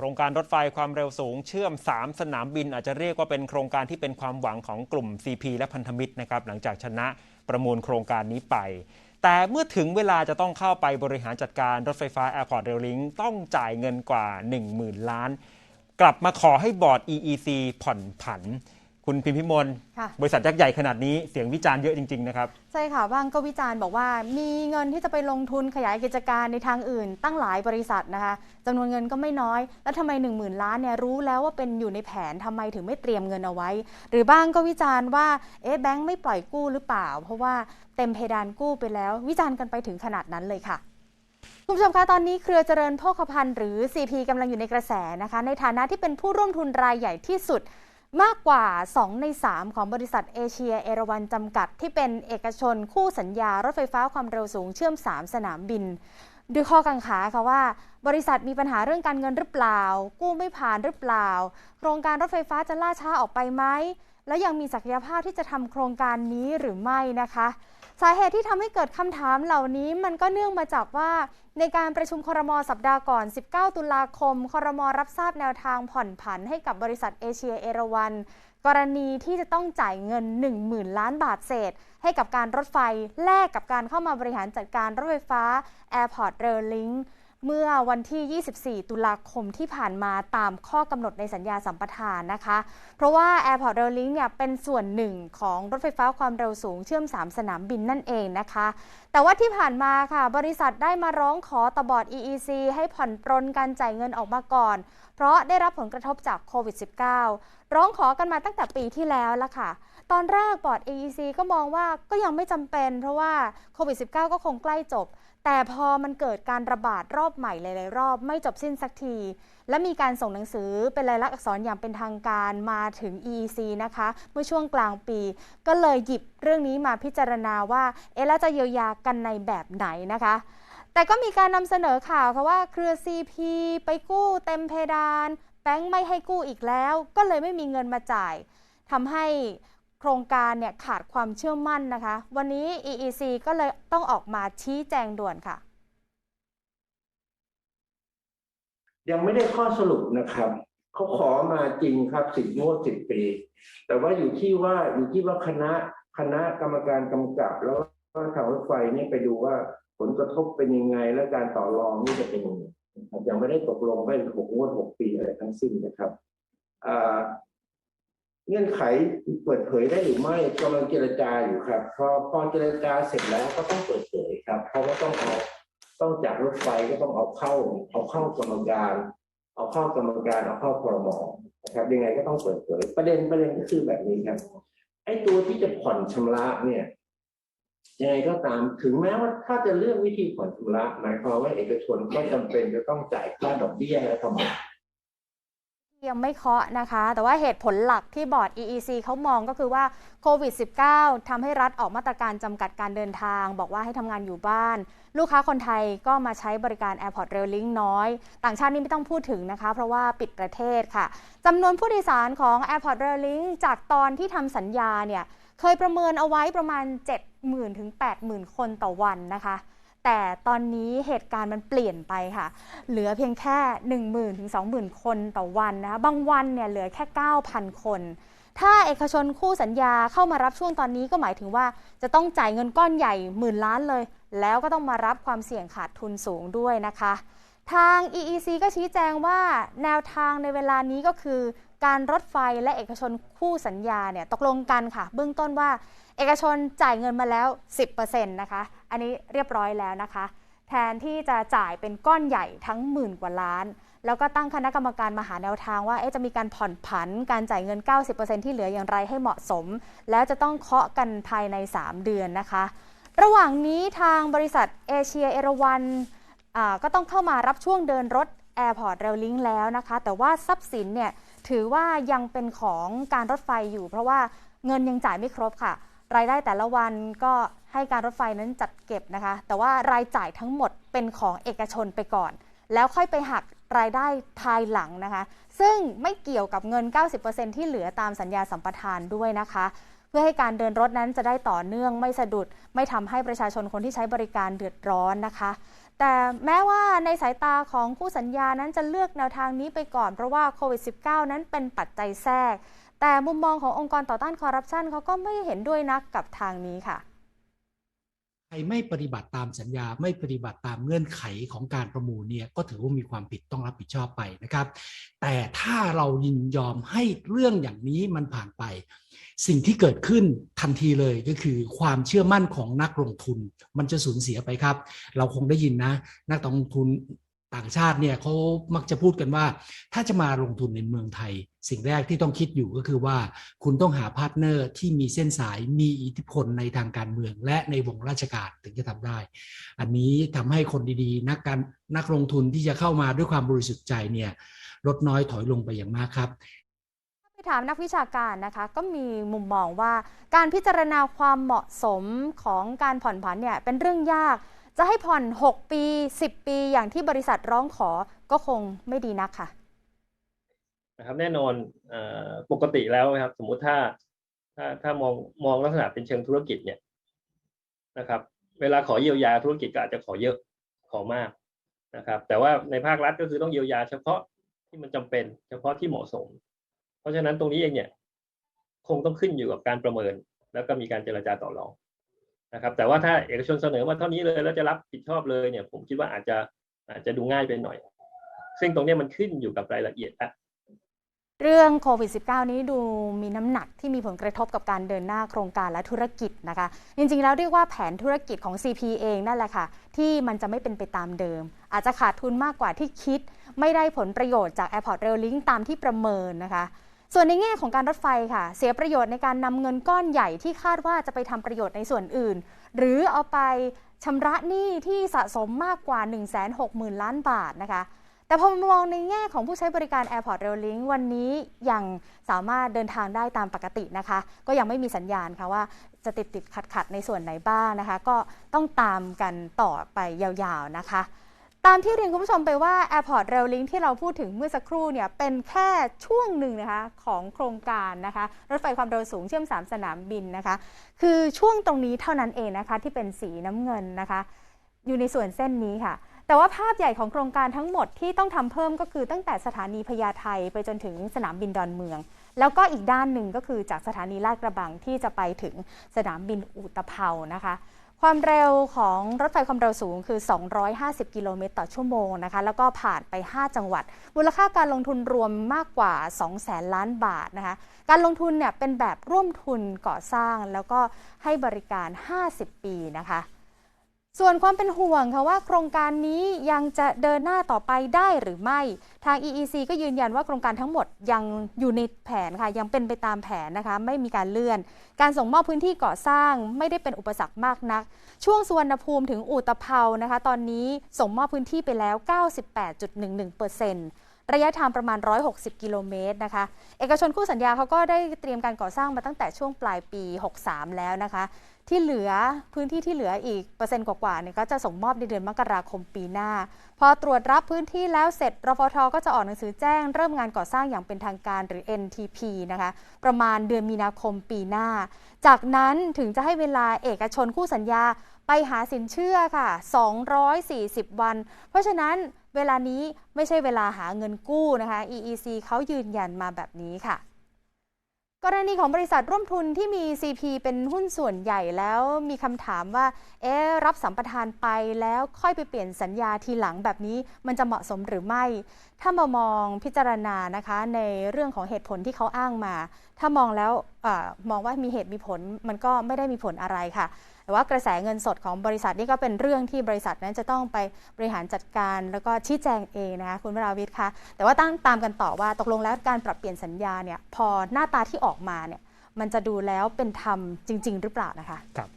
โครงการรถไฟความเร็วสูงเชื่อม 3 สนามบิน อาจจะเรียกว่าเป็นโครงการที่เป็นความหวังของกลุ่ม CP และพันธมิตรนะครับหลังจากชนะประมูลโครงการนี้ไป แต่เมื่อถึงเวลาจะต้องเข้าไปบริหารจัดการรถไฟฟ้า Airport Rail Link ต้องจ่ายเงินกว่า 10,000 ล้าน กลับมาขอให้บอร์ด EEC ผ่อนผัน คุณพิมพิมลค่ะ บริษัทยักษ์ใหญ่ขนาดนี้เสียงวิจารณ์เยอะจริง ๆ นะครับ ใช่ค่ะ บ้างก็วิจารณ์บอกว่า มีเงินที่จะไปลงทุนขยายกิจการในทางอื่น ตั้งหลายบริษัทนะคะจำนวนเงินก็ไม่น้อย แล้วทำไม 1 0,000 ล้านเนี่ยรู้แล้วว่าเป็นอยู่ในแผนทำไมถึงไม่เตรียมเงินเอาไว้ หรือบ้างก็วิจารณ์ว่าเอ๊ะแบงค์ไม่ปล่อยกู้หรือเปล่า เพราะว่าเต็มเพดานกู้ไปแล้ว วิจารณ์กันไปถึงขนาดนั้นเลยค่ะ คุณผู้ชมคะตอนนี้เครือเจริญโภคภัณฑ์หรือ CP กำลังอยู่ในกระแสนะคะ ในฐานะที่เป็นผู้ร่วมทุนรายใหญ่ที่สุด มากกว่า 2 ใน 3 ของบริษัทเอเชียเอราวันจำกัด ที่เป็นเอกชนคู่สัญญารถไฟฟ้าความเร็วสูงเชื่อม 3 สนามบินด้วยข้อกังขาค่ะว่า บริษัทมีปัญหาเรื่องการเงินหรือเปล่า กู้ไม่ผ่านหรือเปล่า โครงการรถไฟฟ้าจะล่าช้าออกไปไหม แล้วยังมีศักยภาพที่จะทำโครงการนี้หรือไม่นะคะ สาเหตุที่ทำให้เกิดคำถามเหล่านี้มันก็เนื่องมาจากว่า ในการประชุมครมสัปดาห์ก่อน 19 ตุลาคม ครมรับทราบแนวทางผ่อนผันให้กับบริษัทเอเชียเอราวันกรณีที่จะต้องจ่ายเงิน 10,000 ล้านบาทเศษ ให้กับการรถไฟแลกกับการเข้ามาบริหารจัดการรถไฟฟ้า Airport Rail Link เมื่อวันที่ 24 ตุลาคมที่ผ่านมาตามข้อกำหนดในสัญญาสัมปทานนะคะ เพราะว่า Airport Rail Link เนี่ยเป็นส่วนหนึ่งของรถไฟฟ้าความเร็วสูงเชื่อม 3 สนามบินนั่นเองนะคะ แต่ว่าที่ผ่านมาค่ะ บริษัทได้มาร้องขอตบอด EEC ให้ผ่อนปรนการจ่ายเงินออกมาก่อน เพราะได้รับผลกระทบจากโควิด -19 ร้องขอกันมาตั้งแต่ปีที่แล้วละค่ะตอนแรกบอร์ด EEC ก็มองว่าก็ยังไม่จำเป็น เพราะว่าโควิด -19 ก็คงใกล้จบ แต่พอมันเกิดการระบาดรอบใหม่หลาย ๆ รอบไม่จบสิ้นสักที และมีการส่งหนังสือเป็นลายลักษณ์อักษรอย่างเป็นทางการมาถึง EEC นะคะ เมื่อช่วงกลางปี ก็เลยหยิบเรื่องนี้มาพิจารณาว่า เอ๊ะแล้วจะเยียวยากันในแบบไหนนะคะแต่ก็มีการนำเสนอข่าวค่ะว่าเครือ CP ไปกู้เต็มเพดาน แบงค์ไม่ให้กู้อีกแล้ว ก็เลยไม่มีเงินมาจ่ายทำให้ โครงการเนี่ยขาดความเชื่อมั่นนะคะ วันนี้ EEC ก็เลยต้องออกมาชี้แจงด่วนค่ะ ยังไม่ได้ข้อสรุปนะครับเขาขอมาจริงครับสิบงวดสิบปี แต่ว่าอยู่ที่ว่าอยู่ที่ว่าคณะคณะกรรมการกำกับแล้วก็ทางรถไฟนี่ไปดูว่าผลกระทบเป็นยังไง และการต่อรองนี่จะเป็นยังไงยังไม่ได้ตกลงไม่หกงวดหกปีอะไรทั้งสิ้นนะครับอ่า เงื่อนไขเปิดเผยได้หรือไม่กำลังเจรจาอยู่ครับ พอพอเจรจาเสร็จแล้วก็ต้องเปิดเผยครับเพราะว่าต้องเอาต้องจากรถไฟก็ต้องเอาเข้าเอาเข้ากรรมการ เอาเข้ากรรมการเอาเข้าพรมนะครับ ยังไงก็ต้องเปิดเผยประเด็นประเด็นก็คือแบบนี้ครับไอ้ตัวที่จะผ่อนชำระเนี่ยยังไงก็ตามถึงแม้ว่าถ้าจะเลือกวิธีผ่อนชำระหมายความว่าเอกชนก็จำเป็นจะต้องจ่ายค่าดอกเบี้ยและธรรม ยังไม่เคาะนะคะ แต่ว่าเหตุผลหลักที่บอร์ด EEC เขามองก็คือว่าโควิด -19 ทำให้รัฐออกมาตรการจำกัดการเดินทาง บอกว่าให้ทำงานอยู่บ้าน ลูกค้าคนไทยก็มาใช้บริการ Airport Rail Link น้อย ต่างชาตินี่ไม่ต้องพูดถึงนะคะ เพราะว่าปิดประเทศค่ะจำนวนผู้โดยสารของ Airport Rail Link จากตอนที่ทำสัญญาเนี่ยเคยประเมินเอาไว้ประมาณ 70,000ถึง80,000 คนต่อวันนะคะ แต่ตอนนี้เหตุการณ์มันเปลี่ยนไปค่ะ เหลือเพียงแค่ 10,000ถึง20,000 คนต่อวันนะคะบางวันเนี่ยเหลือแค่ 9,000 คน ถ้าเอกชนคู่สัญญาเข้ามารับช่วงตอนนี้ก็หมายถึงว่าจะต้องจ่ายเงินก้อนใหญ่หมื่นล้านเลย แล้วก็ต้องมารับความเสี่ยงขาดทุนสูงด้วยนะคะ ทาง EEC ก็ชี้แจงว่าแนวทางในเวลานี้ก็คือ การรถไฟและเอกชนคู่สัญญาเนี่ยตกลงกันค่ะ เบื้องต้นว่าเอกชนจ่ายเงินมาแล้ว 10%นะคะ อันนี้เรียบร้อยแล้วนะคะ แทนที่จะจ่ายเป็นก้อนใหญ่ทั้งหมื่นกว่าล้าน แล้วก็ตั้งคณะกรรมการมาหาแนวทางว่าจะมีการผ่อนผันการจ่ายเงิน 90%ที่เหลืออย่างไรให้เหมาะสม แล้วจะต้องเคาะกันภายใน 3 เดือนนะคะ ระหว่างนี้ทางบริษัทเอเชียเอราวัน ก็ต้องเข้ามารับช่วงเดินรถ Airport Rail Link แล้วนะคะ แต่ว่าทรัพย์สินเนี่ยถือว่ายังเป็นของการรถไฟอยู่ เพราะว่าเงินยังจ่ายไม่ครบค่ะ รายได้แต่ละวันก็ให้การรถไฟนั้นจัดเก็บนะคะ แต่ว่ารายจ่ายทั้งหมดเป็นของเอกชนไปก่อน แล้วค่อยไปหักรายได้ภายหลังนะคะ ซึ่งไม่เกี่ยวกับเงิน 90%ที่เหลือตามสัญญาสัมปทานด้วยนะคะ เพื่อให้การเดินรถนั้นจะได้ต่อเนื่องไม่สะดุด ไม่ทำให้ประชาชนคนที่ใช้บริการเดือดร้อนนะคะ แต่แม้ว่าในสายตาของคู่สัญญานั้นจะเลือกแนวทางนี้ไปก่อนเพราะว่าโควิด -19 นั้นเป็นปัจจัยแทรก แต่มุมมองขององค์กรต่อต้านคอร์รัปชันเขาก็ไม่เห็นด้วยนักกับทางนี้ค่ะ ใครไม่ปฏิบัติตามสัญญาไม่ปฏิบัติตามเงื่อนไขของการประมูลเนี่ยก็ถือว่ามีความผิดต้องรับผิดชอบไปนะครับ แต่ถ้าเรายินยอมให้เรื่องอย่างนี้มันผ่านไป สิ่งที่เกิดขึ้นทันทีเลยก็คือความเชื่อมั่นของนักลงทุนมันจะสูญเสียไปครับ เราคงได้ยินนะ นักลงทุน ต่างชาติเนี่ยเขามักจะพูดกันว่า ถ้าจะมาลงทุนในเมืองไทย สิ่งแรกที่ต้องคิดอยู่ก็คือว่า คุณต้องหาพาร์ทเนอร์ที่มีเส้นสายมีอิทธิพลในทางการเมือง และในวงราชการถึงจะทำได้ อันนี้ทำให้คนดีๆ นักการนักลงทุนที่จะเข้ามาด้วยความบริสุทธิ์ใจเนี่ยลดน้อยถอยลงไปอย่างมากครับไปถามนักวิชาการนะคะก็มีมุมมองว่าการพิจารณาความเหมาะสมของการผ่อนผันเนี่ยเป็นเรื่องยาก จะให้ผ่อน 6 ปี 10 ปีอย่างที่บริษัทร้องขอก็คงไม่ดีนักค่ะนะครับแน่นอนอปกติแล้วนะครับ สมมุติถ้าถ้าถ้ามองมองลักษณะเป็นเชิงธุรกิจเนี่ยนะครับ เวลาขอเยียวยาธุรกิจก็อาจจะขอเยอะขอมากนะครับ แต่ว่าในภาครัฐก็คือต้องเยียวยาเฉพาะที่มันจำเป็น เฉพาะที่เหมาะสม เพราะฉะนั้นตรงนี้เองเนี่ย คงต้องขึ้นอยู่กับการประเมิน แล้วก็มีการเจรจาต่อรอง นะครับ แต่ว่าถ้าเอกชนเสนอมาเท่านี้เลยแล้วจะรับผิดชอบเลยเนี่ย ผมคิดว่าอาจจะอาจจะดูง่ายไปหน่อย ซึ่งตรงนี้มันขึ้นอยู่กับรายละเอียดอะเรื่องโควิด -19 นี้ดูมีน้ำหนักที่มีผลกระทบกับการเดินหน้าโครงการและธุรกิจนะคะ จริงๆ แล้วเรียกว่าแผนธุรกิจของ CP เองนั่นแหละค่ะ ที่มันจะไม่เป็นไปตามเดิม อาจจะขาดทุนมากกว่าที่คิด ไม่ได้ผลประโยชน์จาก Airport Rail Link ตามที่ประเมินนะคะ ส่วนในแง่ของการรถไฟค่ะ เสียประโยชน์ในการนำเงินก้อนใหญ่ที่คาดว่าจะไปทำประโยชน์ในส่วนอื่น หรือเอาไปชำระหนี้ที่สะสมมากกว่า 160,000 ล้านบาทนะคะ แต่พอมองในแง่ของผู้ใช้บริการ Airport Rail Link วันนี้ยังสามารถเดินทางได้ตามปกตินะคะ ก็ยังไม่มีสัญญาณค่ะว่าจะติดติดขัดขัดในส่วนไหนบ้างนะคะ ก็ต้องตามกันต่อไปยาวๆนะคะ ตามที่เรียนคุณผู้ชมไปว่า Airport Rail Link ที่เราพูดถึงเมื่อสักครู่เนี่ยเป็นแค่ช่วงหนึ่งนะคะของโครงการนะคะรถไฟความเร็วสูงเชื่อม 3 สนามบินนะคะ คือช่วงตรงนี้เท่านั้นเองนะคะที่เป็นสีน้ำเงินนะคะ อยู่ในส่วนเส้นนี้ค่ะ แต่ว่าภาพใหญ่ของโครงการทั้งหมดที่ต้องทำเพิ่มก็คือตั้งแต่สถานีพญาไทไปจนถึงสนามบินดอนเมือง แล้วก็อีกด้านหนึ่งก็คือจากสถานีลาดกระบังที่จะไปถึงสนามบินอุตภเปานะคะ ความเร็วของรถไฟความเร็วสูงคือ 250 กิโลเมตรต่อชั่วโมงนะคะ แล้วก็ผ่านไป 5 จังหวัด มูลค่าการลงทุนรวมมากกว่า 2 แสนล้านบาทนะคะ การลงทุนเนี่ยเป็นแบบร่วมทุนก่อสร้างแล้วก็ให้บริการ 50 ปีนะคะ ส่วนความเป็นห่วงค่ะว่าโครงการนี้ยังจะเดินหน้าต่อไปได้หรือไม่ ทาง EEC ก็ยืนยันว่าโครงการทั้งหมดยังอยู่ในแผนค่ะ ยังเป็นไปตามแผนนะคะ ไม่มีการเลื่อน การส่งมอบพื้นที่ก่อสร้างไม่ได้เป็นอุปสรรคมากนัก ช่วงสุวรรณภูมิถึงอุตภเปานะคะ ตอนนี้ส่งมอบพื้นที่ไปแล้ว 98.11%ระยะทางประมาณ 160 กิโลเมตรนะคะ เอกชนคู่สัญญาเขาก็ได้เตรียมการก่อสร้างมาตั้งแต่ช่วงปลายปี 63 แล้วนะคะ ที่เหลือพื้นที่ที่เหลืออีกเปอร์เซ็นต์กว่าๆเนี่ยก็จะส่งมอบในเดือนมกราคมปีหน้า พอตรวจรับพื้นที่แล้วเสร็จรฟทก็จะออกหนังสือแจ้งเริ่มงานก่อสร้างอย่างเป็นทางการหรือ NTP นะคะประมาณเดือนมีนาคมปีหน้า จากนั้นถึงจะให้เวลาเอกชนคู่สัญญาไปหาสินเชื่อค่ะ 240 วัน เพราะฉะนั้นเวลานี้ไม่ใช่เวลาหาเงินกู้นะคะ EEC เขายืนยันมาแบบนี้ค่ะ กรณีของบริษัทร่วมทุนที่มี CP เป็นหุ้นส่วนใหญ่แล้วมีคำถามว่า เอ๊รับสัมปทานไปแล้วค่อยไปเปลี่ยนสัญญาทีหลังแบบนี้มันจะเหมาะสมหรือไม่ ถ้ามามองพิจารณานะคะในเรื่องของเหตุผลที่เขาอ้างมา ถ้ามองแล้วมองว่ามีเหตุมีผลมันก็ไม่ได้มีผลอะไรค่ะ แต่ว่ากระแสเงินสดของบริษัทนี่ก็เป็นเรื่องที่บริษัทนั้นจะต้องไปบริหารจัดการ แล้วก็ชี้แจงเองนะคะคุณวราวิทย์คะแต่ว่าตั้งตามกันต่อว่าตกลงแล้วการปรับเปลี่ยนสัญญาเนี่ยพอหน้าตาที่ออกมาเนี่ยมันจะดูแล้วเป็นธรรมจริง ๆ หรือเปล่านะคะครับ